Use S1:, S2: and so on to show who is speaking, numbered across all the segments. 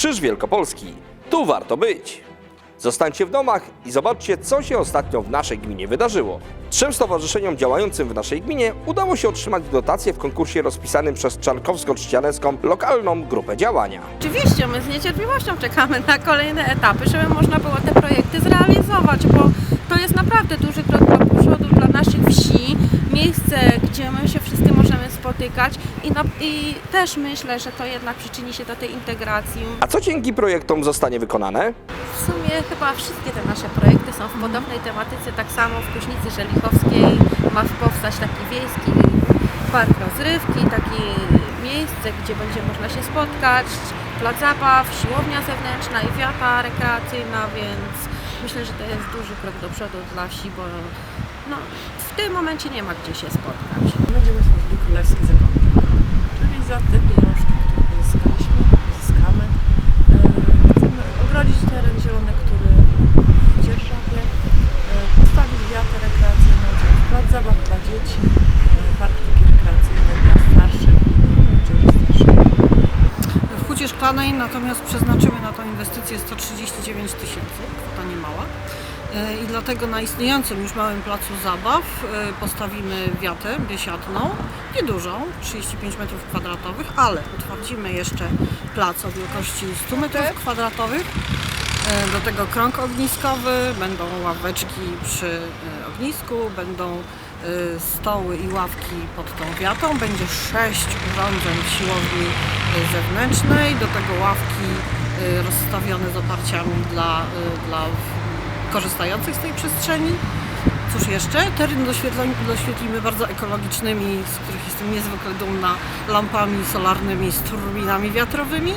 S1: Krzyż Wielkopolski. Tu warto być. Zostańcie w domach i zobaczcie, co się ostatnio w naszej gminie wydarzyło. Trzem stowarzyszeniom działającym w naszej gminie udało się otrzymać dotacje w konkursie rozpisanym przez Czarkowsko-Trzcianecką lokalną grupę działania.
S2: Oczywiście, my z niecierpliwością czekamy na kolejne etapy, żeby można było te projekty zrealizować, bo to jest naprawdę duży krok do przodu dla naszych wsi, miejsce, gdzie my się wszyscy możemy spotykać i, na, i też myślę, że to jednak przyczyni się do tej integracji.
S1: A co dzięki projektom zostanie wykonane?
S2: W sumie chyba wszystkie te nasze projekty są w podobnej tematyce, tak samo w Kuśnicy Żelichowskiej ma powstać taki wiejski park rozrywki, takie miejsce, gdzie będzie można się spotkać, plac zabaw, siłownia zewnętrzna i wiata rekreacyjna, więc myślę, że to jest duży krok do przodu dla wsi, bo no, w tym momencie nie ma gdzie się spotkać.
S3: Będziemy królewskie zakony. Czyli za te pieniążki, które pozyskaliśmy, pozyskamy, e, chcemy ogrodzić teren zielony, który w dzierżawie, postawić wiatę rekreacyjną, plac zabaw dla dzieci, e, park taki dla starszych,
S4: w Hucie Szklanej, natomiast przeznaczymy na tą inwestycję 139 tysięcy, kwota niemała. E, I dlatego na istniejącym już małym placu zabaw e, postawimy wiatę biesiadną, niedużą, 35 m2, ale utwardzimy jeszcze plac o wielkości 100 m2. Do tego krąg ogniskowy, będą ławeczki przy e, ognisku, będą e, stoły i ławki pod tą wiatą, będzie sześć urządzeń w siłowni e, zewnętrznej, do tego ławki e, rozstawione z oparciami dla, e, dla korzystających z tej przestrzeni. Cóż jeszcze? Teren doświetlimy bardzo ekologicznymi, z których jestem niezwykle dumna, lampami solarnymi z turbinami wiatrowymi.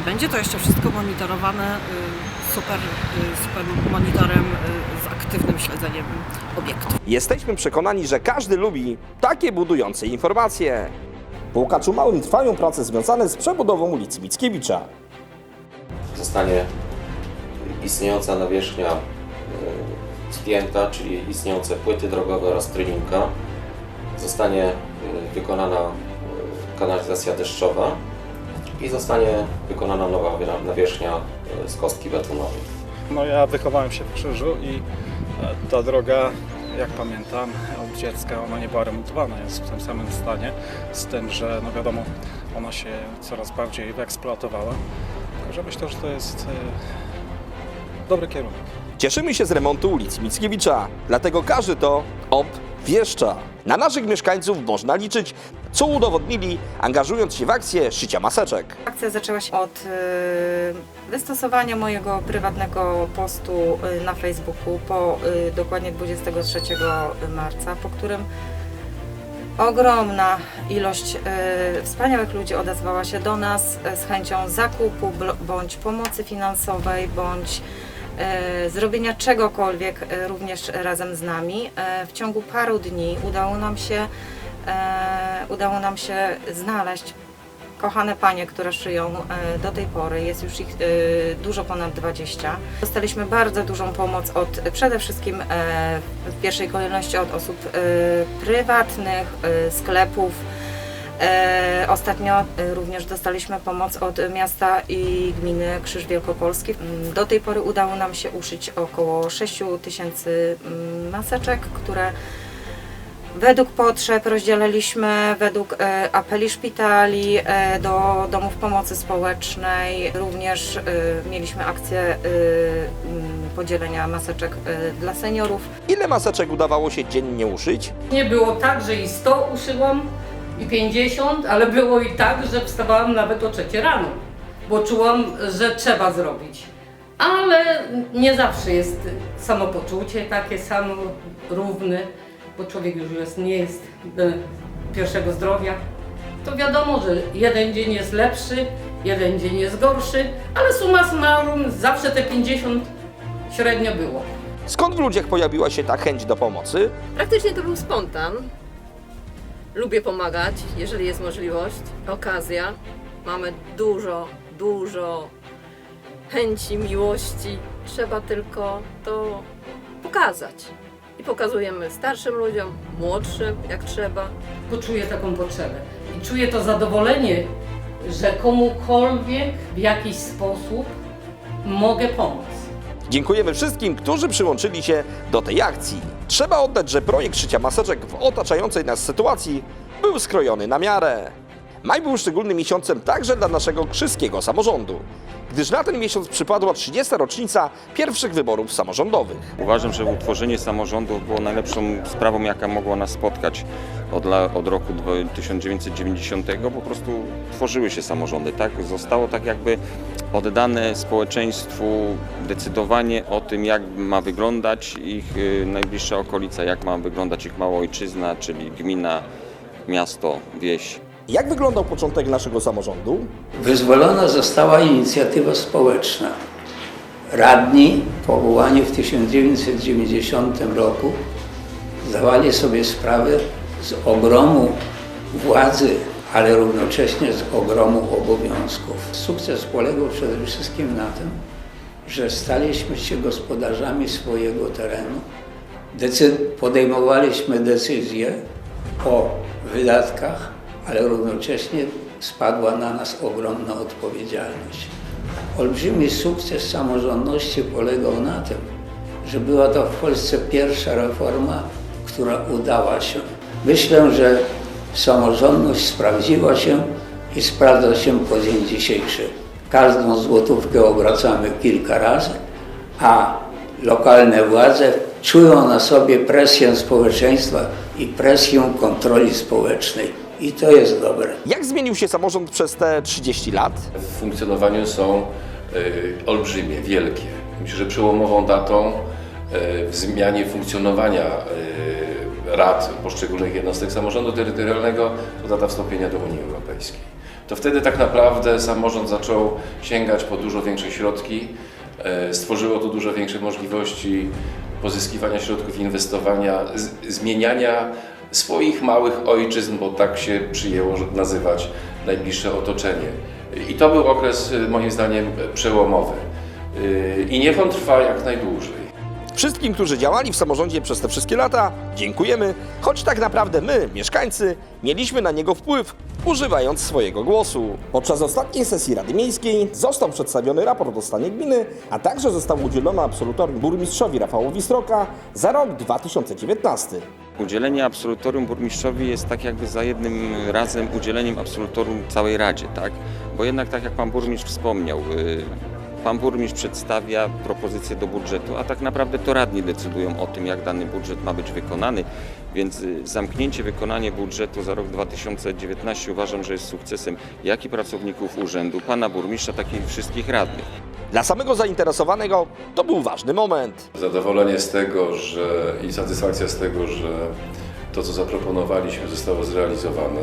S4: I będzie to jeszcze wszystko monitorowane y, super, y, super monitorem y, z aktywnym śledzeniem obiektów.
S1: Jesteśmy przekonani, że każdy lubi takie budujące informacje. W Łukaczu Małym trwają prace związane z przebudową ulicy Mickiewicza.
S5: zostanie istniejąca nawierzchnia spięta, czyli istniejące płyty drogowe oraz trylinka. Zostanie e, wykonana e, kanalizacja deszczowa i zostanie wykonana nowa wi- nawierzchnia e, z kostki betonowej.
S6: No ja wychowałem się w Krzyżu i e, ta droga, jak pamiętam, od dziecka ona nie była remontowana, jest w tym samym stanie, z tym, że no wiadomo, ona się coraz bardziej wyeksploatowała. Także myślę, że to jest e, dobry kierunek.
S1: Cieszymy się z remontu ulicy Mickiewicza, dlatego każdy to obwieszcza. Na naszych mieszkańców można liczyć, co udowodnili, angażując się w akcję szycia maseczek.
S7: Akcja zaczęła się od y, wystosowania mojego prywatnego postu y, na Facebooku po y, dokładnie 23 marca, po którym ogromna ilość wspaniałych ludzi odezwała się do nas z chęcią zakupu bądź pomocy finansowej, bądź zrobienia czegokolwiek y, również razem z nami. Y, W ciągu paru dni udało nam się, e, udało nam się znaleźć kochane panie, które szyją e, do tej pory, jest już ich e, dużo ponad 20. Dostaliśmy bardzo dużą pomoc od przede wszystkim e, w pierwszej kolejności od osób e, prywatnych, e, sklepów. E, Ostatnio e, również dostaliśmy pomoc od miasta i gminy Krzyż Wielkopolski. Mm, Do tej pory udało nam się uszyć około 6 tysięcy mm, maseczek, które Według potrzeb rozdzieliliśmy według e, apeli szpitali e, do domów pomocy społecznej. Również e, mieliśmy akcję e, m, podzielenia maseczek e, dla seniorów.
S1: Ile maseczek udawało się dziennie uszyć?
S8: Nie było tak, że i 100 uszyłam i 50, ale było i tak, że wstawałam nawet o 3 rano, bo czułam, że trzeba zrobić. Ale nie zawsze jest samopoczucie takie samo równe, bo człowiek już jest, nie jest do pierwszego zdrowia. To wiadomo, że jeden dzień jest lepszy, jeden dzień jest gorszy, ale summa summarum zawsze te 50 średnio było.
S1: Skąd w ludziach pojawiła się ta chęć do pomocy?
S9: Praktycznie to był spontan. Lubię pomagać, jeżeli jest możliwość, okazja. Mamy dużo, dużo chęci, miłości. Trzeba tylko to pokazać. I pokazujemy starszym ludziom, młodszym, jak trzeba.
S8: poczuję taką potrzebę. I czuję to zadowolenie że komukolwiek w jakiś sposób mogę pomóc.
S1: Dziękujemy wszystkim, którzy przyłączyli się do tej akcji. Trzeba oddać, że projekt szycia maseczek w otaczającej nas sytuacji był skrojony na miarę. Maj był szczególnym miesiącem także dla naszego krzyskiego samorządu, gdyż na ten miesiąc przypadła 30. rocznica pierwszych wyborów samorządowych.
S10: Uważam, że utworzenie samorządów było najlepszą sprawą, jaka mogła nas spotkać od, od roku dwa- 1990. Po prostu tworzyły się samorządy, tak? Zostało tak jakby oddane społeczeństwu decydowanie o tym, jak ma wyglądać ich y, najbliższa okolica, jak ma wyglądać ich mała ojczyzna, czyli gmina, miasto, wieś.
S1: Jak wyglądał początek naszego samorządu?
S11: Wyzwolona została inicjatywa społeczna. Radni powołani w 1990 roku zdawali sobie sprawę z ogromu władzy, ale równocześnie z ogromu obowiązków. Sukces polegał przede wszystkim na tym, że staliśmy się gospodarzami swojego terenu, Decy- podejmowaliśmy decyzje o wydatkach, ale równocześnie spadła na nas ogromna odpowiedzialność. Olbrzymi sukces samorządności polegał na tym, że była to w Polsce pierwsza reforma, która udała się. Myślę, że samorządność sprawdziła się i sprawdza się po dzień dzisiejszy. Każdą złotówkę obracamy kilka razy, a lokalne władze czują na sobie presję społeczeństwa i presję kontroli społecznej. I to jest dobre.
S1: Jak zmienił się samorząd przez te 30 lat?
S12: w funkcjonowaniu są y, olbrzymie, wielkie. Myślę, że przełomową datą y, w zmianie funkcjonowania y, rad poszczególnych jednostek samorządu terytorialnego to data wstąpienia do Unii Europejskiej. To wtedy tak naprawdę samorząd zaczął sięgać po dużo większe środki, y, stworzyło to dużo większe możliwości pozyskiwania środków, inwestowania, zmieniania swoich małych ojczyzn, bo tak się przyjęło nazywać najbliższe otoczenie. I to był okres y, moim zdaniem przełomowy. Y, I niech on trwa jak najdłużej.
S1: Wszystkim, którzy działali w samorządzie przez te wszystkie lata, dziękujemy, choć tak naprawdę my, mieszkańcy, mieliśmy na niego wpływ, używając swojego głosu. Podczas ostatniej sesji Rady Miejskiej został przedstawiony raport o stanie gminy, a także zostało udzielone absolutorium burmistrzowi Rafałowi Stroka za rok 2019.
S10: Udzielenie absolutorium burmistrzowi jest tak jakby za jednym razem udzieleniem absolutorium całej Radzie, tak? Bo jednak tak jak pan burmistrz wspomniał, y, pan burmistrz przedstawia propozycję do budżetu, a tak naprawdę to radni decydują o tym, jak dany budżet ma być wykonany, więc y, zamknięcie, wykonanie budżetu za rok 2019 uważam, że jest sukcesem jak i pracowników urzędu, pana burmistrza, tak i wszystkich radnych.
S1: Dla samego zainteresowanego to był ważny moment.
S12: Zadowolenie z tego, że i satysfakcja z tego, że to, co zaproponowaliśmy, zostało zrealizowane,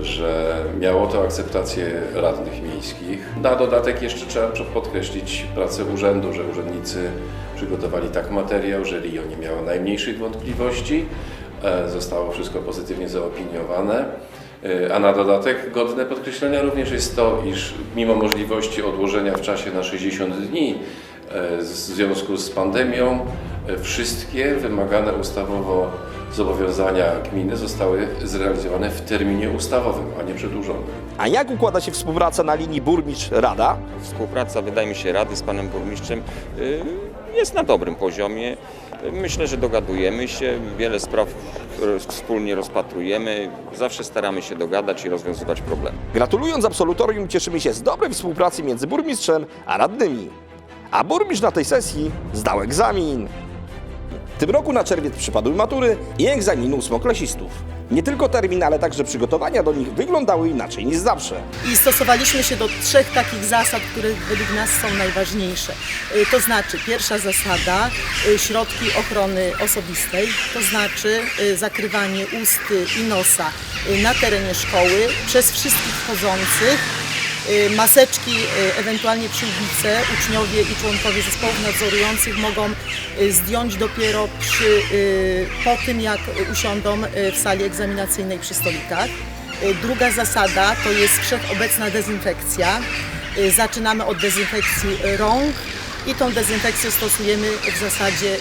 S12: że miało to akceptację radnych miejskich. Na dodatek jeszcze trzeba podkreślić pracę urzędu, że urzędnicy przygotowali tak materiał, że RIO nie miało najmniejszych wątpliwości. E, Zostało wszystko pozytywnie zaopiniowane. E, A na dodatek godne podkreślenia również jest to, iż mimo możliwości odłożenia w czasie na 60 dni e, w związku z pandemią, wszystkie wymagane ustawowo zobowiązania gminy zostały zrealizowane w terminie ustawowym, a nie przedłużonym.
S1: A jak układa się współpraca na linii burmistrz-rada?
S10: Współpraca, wydaje mi się, Rady z panem burmistrzem y, jest na dobrym poziomie. Myślę, że dogadujemy się, wiele spraw wspólnie rozpatrujemy, zawsze staramy się dogadać i rozwiązywać problemy.
S1: Gratulując absolutorium, cieszymy się z dobrej współpracy między burmistrzem a radnymi. A burmistrz na tej sesji zdał egzamin. W tym roku na czerwiec przypadły matury i egzaminy ósmoklasistów. Nie tylko termin, ale także przygotowania do nich wyglądały inaczej niż zawsze.
S13: I stosowaliśmy się do trzech takich zasad, które według nas są najważniejsze. Y, To znaczy, pierwsza zasada, y, środki ochrony osobistej, to znaczy y, zakrywanie ust i nosa na terenie szkoły przez wszystkich wchodzących. Y, Maseczki, y, ewentualnie przyłbice, uczniowie i członkowie zespołów nadzorujących mogą y, zdjąć dopiero przy, po tym, jak usiądą w sali egzaminacyjnej przy stolikach. Druga zasada to jest wszechobecna dezynfekcja. Zaczynamy od dezynfekcji rąk i tą dezynfekcję stosujemy w zasadzie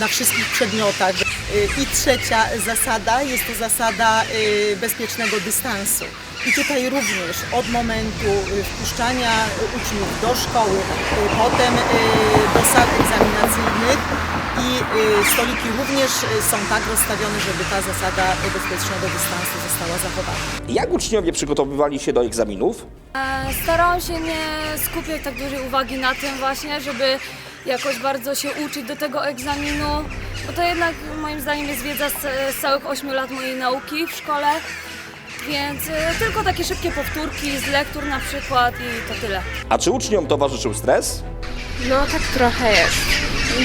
S13: na wszystkich przedmiotach. Y, I trzecia zasada jest to zasada y, bezpiecznego dystansu. I tutaj również od momentu y, wpuszczania uczniów do szkoły, potem do sal egzaminacyjnych i stoliki również są tak rozstawione, żeby ta zasada bezpiecznego dystansu została zachowana.
S1: Jak uczniowie przygotowywali się do egzaminów?
S14: E, Starałam się nie skupiać tak dużej uwagi na tym właśnie, żeby jakoś bardzo się uczyć do tego egzaminu, bo to jednak moim zdaniem jest wiedza z, z całych 8 lat mojej nauki w szkole, więc e, tylko takie szybkie powtórki z lektur na przykład i to tyle.
S1: A czy uczniom towarzyszył stres?
S15: No tak trochę jest.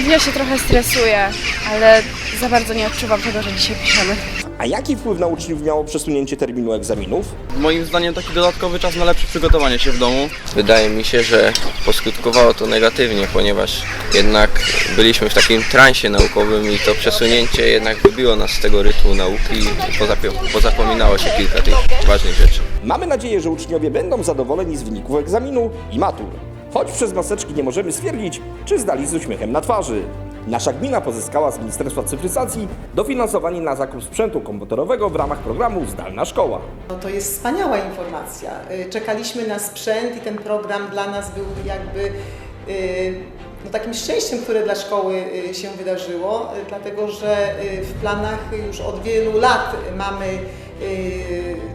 S15: Ja się trochę stresuję, ale za bardzo nie odczuwam tego, że dzisiaj piszemy.
S1: A jaki wpływ na uczniów miało przesunięcie terminu egzaminów?
S16: Moim zdaniem taki dodatkowy czas na lepsze przygotowanie się w domu.
S17: Wydaje mi się, że poskutkowało to negatywnie, ponieważ jednak byliśmy w takim transie naukowym i to przesunięcie jednak wybiło nas z tego rytmu nauki i pozapominało się kilka tych ważnych rzeczy.
S1: Mamy nadzieję, że uczniowie będą zadowoleni z wyników egzaminu i matur. Choć przez maseczki nie możemy stwierdzić, czy zdali z uśmiechem na twarzy. Nasza gmina pozyskała z Ministerstwa Cyfryzacji dofinansowanie na zakup sprzętu komputerowego w ramach programu Zdalna Szkoła.
S18: No to jest wspaniała informacja. Y, Czekaliśmy na sprzęt i ten program dla nas był jakby y, no takim szczęściem, które dla szkoły y, się wydarzyło, dlatego że w planach już od wielu lat mamy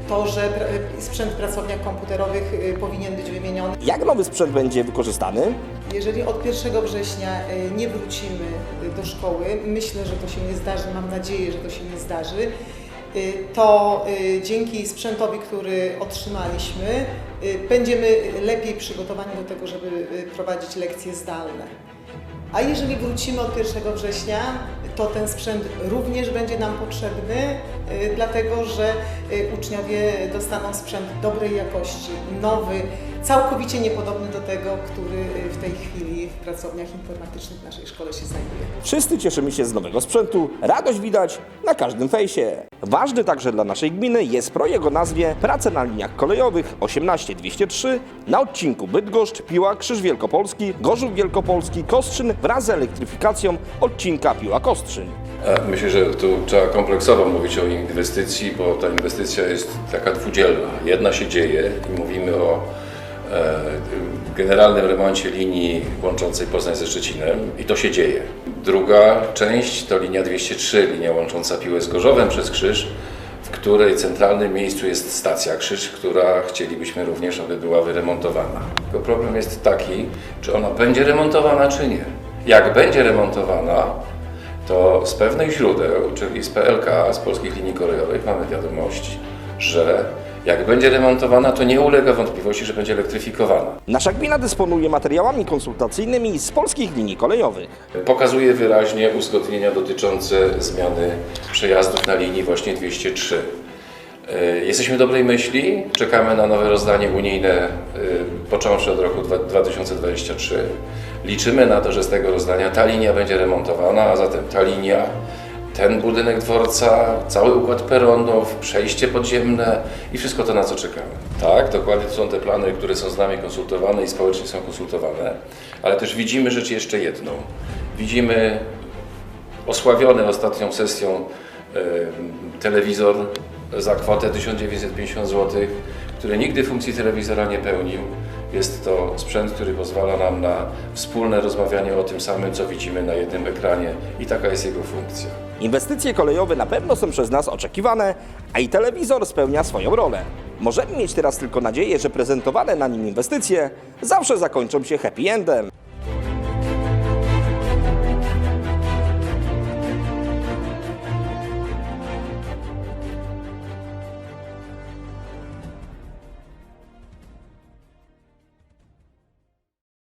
S18: to, że pra- sprzęt w pracowniach komputerowych y, powinien być wymieniony.
S1: Jak nowy sprzęt będzie wykorzystany?
S18: Jeżeli od 1 września y, nie wrócimy y, do szkoły, myślę, że to się nie zdarzy, mam nadzieję, że to się nie zdarzy, y, to y, dzięki sprzętowi, który otrzymaliśmy, y, będziemy lepiej przygotowani do tego, żeby y, prowadzić lekcje zdalne. A jeżeli wrócimy od 1 września, to ten sprzęt również będzie nam potrzebny, y, dlatego że y, uczniowie dostaną sprzęt dobrej jakości, nowy, całkowicie niepodobny do tego, który y, w tej chwili w pracowniach informatycznych w naszej szkole się znajduje.
S1: Wszyscy cieszymy się z nowego sprzętu, radość widać na każdym fejsie. Ważny także dla naszej gminy jest projekt o nazwie Prace na liniach kolejowych 18203 na odcinku Bydgoszcz, Piła, Krzyż Wielkopolski, Gorzów Wielkopolski, Kostrzyn wraz z elektryfikacją odcinka Piła-Kostrzyn.
S12: E, Myślę, że tu trzeba kompleksowo mówić o inwestycji, bo ta inwestycja jest taka dwudzielna. Jedna się dzieje i mówimy o generalnym remoncie linii łączącej Poznań ze Szczecinem i to się dzieje. Druga część to linia 203, linia łącząca Piłę z Gorzowem przez Krzyż, w której centralnym miejscu jest stacja Krzyż, która chcielibyśmy również, aby była wyremontowana. Tylko problem jest taki, czy ona będzie remontowana, czy nie. Jak będzie remontowana, to z pewnych źródeł, czyli z PLK, z Polskich Linii Kolejowych, mamy wiadomość, że jak będzie remontowana, to nie ulega wątpliwości, że będzie elektryfikowana.
S1: Nasza gmina dysponuje materiałami konsultacyjnymi z polskich linii kolejowych.
S12: Pokazuje wyraźnie uzgodnienia dotyczące zmiany przejazdów na linii właśnie 203. E, Jesteśmy dobrej myśli, czekamy na nowe rozdanie unijne, e, począwszy od roku dwa- 2023. Liczymy na to, że z tego rozdania ta linia będzie remontowana, a zatem ta linia, ten budynek dworca, cały układ peronów, przejście podziemne i wszystko to, na co czekamy. Tak, dokładnie to są te plany, które są z nami konsultowane i społecznie są konsultowane, ale też widzimy rzecz jeszcze jedną. Widzimy osławiony ostatnią sesją telewizor za kwotę 1950 zł, który nigdy funkcji telewizora nie pełnił. Jest to sprzęt, który pozwala nam na wspólne rozmawianie o tym samym, co widzimy na jednym ekranie i taka jest jego funkcja.
S1: Inwestycje kolejowe na pewno są przez nas oczekiwane, a i telewizor spełnia swoją rolę. Możemy mieć teraz tylko nadzieję, że prezentowane na nim inwestycje zawsze zakończą się happy endem.